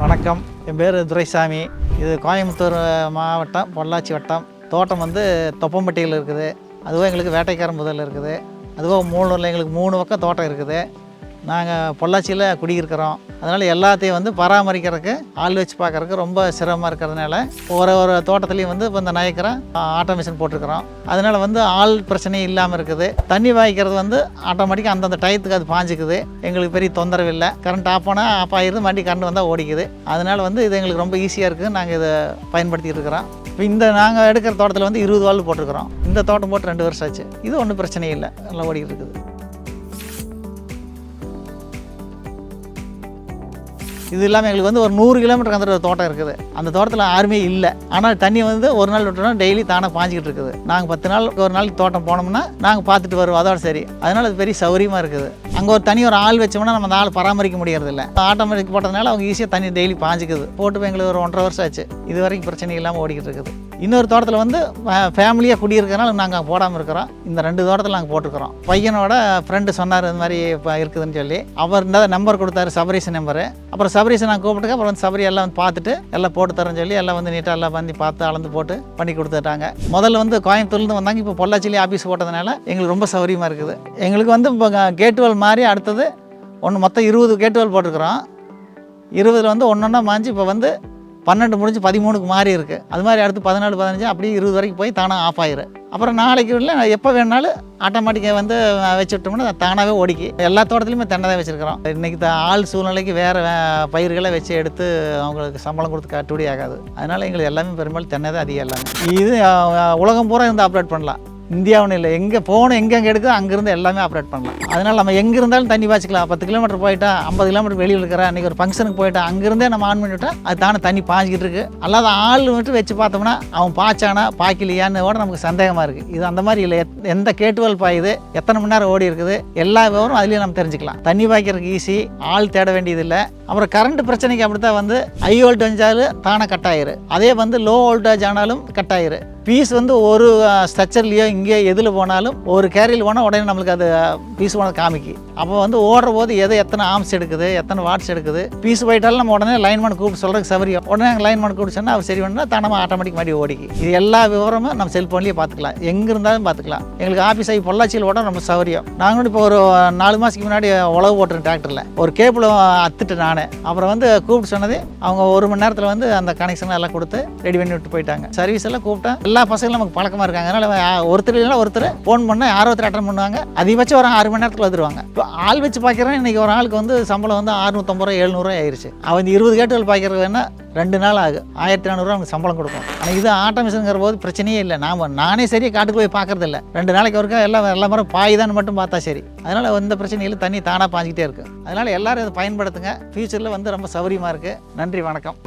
வணக்கம். என் பேர் துரைசாமி. இது கோயம்புத்தூர் மாவட்டம் பொள்ளாச்சி வட்டம். தோட்டம் வந்து தொப்பம்பட்டியில் இருக்குது. அதுவும் எங்களுக்கு வேட்டைக்காரன் முதல் இருக்குது. அதுவும் மூணு எங்களுக்கு மூணு பக்கம் தோட்டம் இருக்குது. நாங்கள் பொள்ளாச்சியில் குடியிருக்கிறோம். அதனால் எல்லாத்தையும் வந்து பராமரிக்கிறதுக்கு ஆள் வச்சு பார்க்கறதுக்கு ரொம்ப சிரமமாக இருக்கிறதுனால ஒரு ஒரு தோட்டத்துலேயும் வந்து இப்போ இந்த நயக்கிறோம் ஆட்டோமேஷன் போட்டிருக்கிறோம். அதனால் வந்து ஆள் பிரச்சனையும் இல்லாமல் இருக்குது. தண்ணி வாய்க்கிறது வந்து ஆட்டோமேட்டிக்காக அந்தந்த டயத்துக்கு அது பாஞ்சிக்குது. எங்களுக்கு பெரிய தொந்தரவு இல்லை. கரண்ட் ஆஃப் ஆனால் ஆஃப் ஆகிடுது மண்டி கரண்ட் வந்தால் ஓடிக்குது. அதனால் வந்து இது எங்களுக்கு ரொம்ப ஈஸியாக இருக்குது நாங்கள் இதை பயன்படுத்திகிட்டு இருக்கிறோம். இப்போ இந்த நாங்கள் எடுக்கிற தோட்டத்தில் வந்து இருபது வாழ் போட்டிருக்கிறோம். இந்த தோட்டம் போட்டு ரெண்டு வருஷம் ஆச்சு. இது ஒன்றும் பிரச்சனை இல்லை. நல்லா ஓடிக்கிட்டு இருக்குது. இது இல்லாமல் எங்களுக்கு வந்து ஒரு நூறு கிலோமீட்டர் அந்த தோட்டம் இருக்குது. அந்த தோட்டத்தில் யாருமே இல்லை. ஆனால் தண்ணி வந்து ஒரு நாள் விட்டோம்னா டெய்லி தானாக பாஞ்சிக்கிட்டு இருக்குது. நாங்கள் பத்து நாள் ஒரு நாளைக்கு தோட்டம் போனோம்னா நாங்கள் பார்த்துட்டு வருவோம். அதோட சரி. அதனால் அது பெரிய சௌகரியமாக இருக்குது. அங்கே ஒரு தனி ஒரு ஆள் வச்சோம்னா நம்ம அந்த ஆள் பராமரிக்க முடியறதில்ல. ஆட்டோமேட்டிக் போட்டதுனால அவங்க ஈஸியாக தண்ணி டெய்லி பாஞ்சிக்குது. போட்டு போய் எங்களுக்கு ஒரு ஒன்றரை வருஷம் ஆச்சு. இது வரைக்கும் பிரச்சனை இல்லாமல் ஓடிக்கிட்டு இருக்குது. இன்னொரு தோட்டத்தில் வந்து ஃபேமிலியாக குடியிருக்கிறனால நாங்கள் போடாமல் இருக்கிறோம். இந்த ரெண்டு தோட்டத்தில் நாங்கள் போட்டுக்கிறோம். பையனோட ஃப்ரெண்டு சொன்னார் இந்த மாதிரி இப்போ இருக்குதுன்னு சொல்லி. அவர் இந்த நம்பர் கொடுத்தாரு சபரீஸ் நம்பரு அப்புறம் சபரீஸை நான் கூப்பிட்டுக்க அப்புறம் வந்து சபரி எல்லாம் வந்து பார்த்துட்டு எல்லாம் போட்டு தரேன்னு சொல்லி எல்லாம் வந்து நீட்டாக எல்லாம் பண்ணி பார்த்து அளந்து போட்டு பண்ணி கொடுத்துட்டாங்க. முதல்ல வந்து கோயம்புத்தூர்லேருந்து வந்தாங்க இப்போ பொள்ளாச்சிலேயே ஆஃபீஸ் போட்டதுனால எங்களுக்கு ரொம்ப சௌகரியமாக இருக்குது. எங்களுக்கு வந்து இப்போ கேட்டுவல் மாதிரி அடுத்தது ஒன்று மொத்தம் இருபது கேட்டுவல் போட்டிருக்கிறோம். இருபதில் வந்து ஒன்று ஒன்றா மாஞ்சி இப்போ வந்து பன்னெண்டு முடிஞ்சு பதிமூணுக்கு மாறி இருக்குது அது மாதிரி அடுத்து பதினாலு பதினஞ்சு அப்படியே இருபது வரைக்கும் போய் தானாக ஆஃப் ஆயிரு அப்புறம் நாளைக்கு இல்லை எப்போ வேணாலும் ஆட்டோமேட்டிக்காக வந்து வச்சுட்டோம்னா தானாகவே ஓடிக்கி. எல்லா தோட்டத்துலையுமே தென்னை தான் வச்சுருக்கிறோம். இன்றைக்கி ஆள் சூழ்நிலைக்கு வேறு பயிர்களை வச்சு எடுத்து அவங்களுக்கு சம்பளம் கொடுத்து கட்டுப்படி ஆகாது. அதனால் எங்களுக்கு எல்லாமே பெரும்பாலும் தென்னை தான் அதிகம் எல்லாமே. இது உலகம் பூரா இருந்து ஆப்ரேட் பண்ணலாம். இந்தியாவுன்னு இல்லை. எங்கே போகணும் எங்கெங்கே எடுக்கோ எடுக்குதோ அங்கேருந்து எல்லாமே ஆப்ரேட் பண்ணலாம். அதனால் நம்ம எங்கே இருந்தாலும் தண்ணி பாய்ச்சிக்கலாம். பத்து கிலோமீட்டர் போயிட்டா ஐம்பது கிலோமீட்டர் வெளியில் இருக்கிற அன்றைக்கி ஒரு ஃபங்க்ஷனுக்கு போயிட்டா அங்கேருந்தே நம்ம ஆன் பண்ணிவிட்டா அது தானே தண்ணி பாய்ச்சிக்கிட்டு இருக்குது அல்லாத ஆள் மட்டும் வச்சு பார்த்தோம்னா அவன் பாய்ச்சானா பாய்க்கலையான்னு கூட நமக்கு சந்தேகமாக இருக்குது இது அந்த மாதிரி இல்லை. எந்த கேட்டுவல் பாயுது எத்தனை மணி நேரம் ஓடி இருக்குது எல்லா விவரம் அதுலேயும் நம்ம தெரிஞ்சுக்கலாம். தண்ணி பாய்க்கிறதுக்கு ஈஸி ஆள் தேட வேண்டியதில்லை அப்புறம் கரண்ட் பிரச்சனைக்கு அப்படி தான் வந்து ஹை வோல்டேஜ் தானே கட் ஆயிரு. அதே வந்து லோ வோல்டேஜ் ஆனாலும் கட் ஆயிரு. பீஸ் வந்து ஒரு ஸ்ட்ரக்சர்லேயோ இங்கே எதில் போனாலும் ஒரு கேரியில் போனால் உடனே நம்மளுக்கு அது பீஸ் போனது காமிக்கு. அப்போ வந்து ஓடுற போது எதை எத்தனை ஆம்ஸ் எடுக்குது எத்தனை வாட்ஸ் எடுக்குது பீஸ் போயிட்டாலும் நம்ம உடனே லைன்மேன் கூப்பிட்டு சொல்கிறதுக்கு சௌரியம் உடனே லைன்மேன் கூப்பிட்டு சொன்னால் அவர் சரி பண்ணால் தானமாக ஆட்டோமேட்டிக் மாதிரி ஓடிக்கு. இது எல்லா விவரமும் நம்ம செல்ஃபோன்லேயே பார்த்துக்கலாம். எங்கே இருந்தாலும் பார்த்துக்கலாம். எங்களுக்கு ஆஃபீஸ் ஆகி பொள்ளாச்சியில் ஓட ரொம்ப சௌரியம் நாங்களும் இப்போ ஒரு நாலு மாதத்துக்கு முன்னாடி உழவு போட்டுருக்கேன் டிராக்டரில் ஒரு கேபிள் அத்துட்டு நான். அப்புறம் வந்து கூப்பிட்டு சொன்னது அவங்க ஒரு மணி நேரத்தில் வந்து அந்த கனெக்ஷன் எல்லாம் கொடுத்து ரெடி பண்ணி விட்டு போயிட்டாங்க. சர்வீஸ் எல்லாம் கூப்பிட்டா எல்லா பசங்களும் நமக்கு பழக்கமாக இருக்காங்க. அதனால் ஒருத்தர் இல்லைனா ஒருத்தர் ஃபோன் பண்ணால் யாரோ ஒருத்தர் அட்டன் பண்ணுவாங்க. அதிகபட்சம் ஒரு ஆறு மணி நேரத்தில் வந்துருவாங்க. இப்போ ஆள் வச்சு பார்க்குறேன் இன்றைக்கி ஒரு ஆளுக்கு வந்து சம்பளம் வந்து அறுநூத்தம்பது ரூபா எழுநூறுவா ஆயிடுச்சு அவன் இருபது கேட்டுகள் பார்க்கறது வேணால் ரெண்டு நாள் ஆகும். ஆயிரத்தி நானூறுரூவா அவனுக்கு சம்பளம் கொடுக்கும். ஆனால் இது ஆட்டோமேஷனுங்கிற போது பிரச்சனையே இல்லை. நாம் நானே சரி காட்டுக்கு போய் பார்க்கறது இல்லை. ரெண்டு நாளைக்கு ஒருக்கா எல்லாம் எல்லா மரம் பாய்தான்னு மட்டும் பார்த்தா சரி. அதனால் எந்த பிரச்சனையும் இல்லை தண்ணி தானாக பாஞ்சிக்கிட்டே இருக்கும் அதனால் எல்லோரும் இதை பயன்படுத்துங்க. ஃப்யூச்சரில் வந்து ரொம்ப சௌகரியமாக இருக்குது நன்றி வணக்கம்.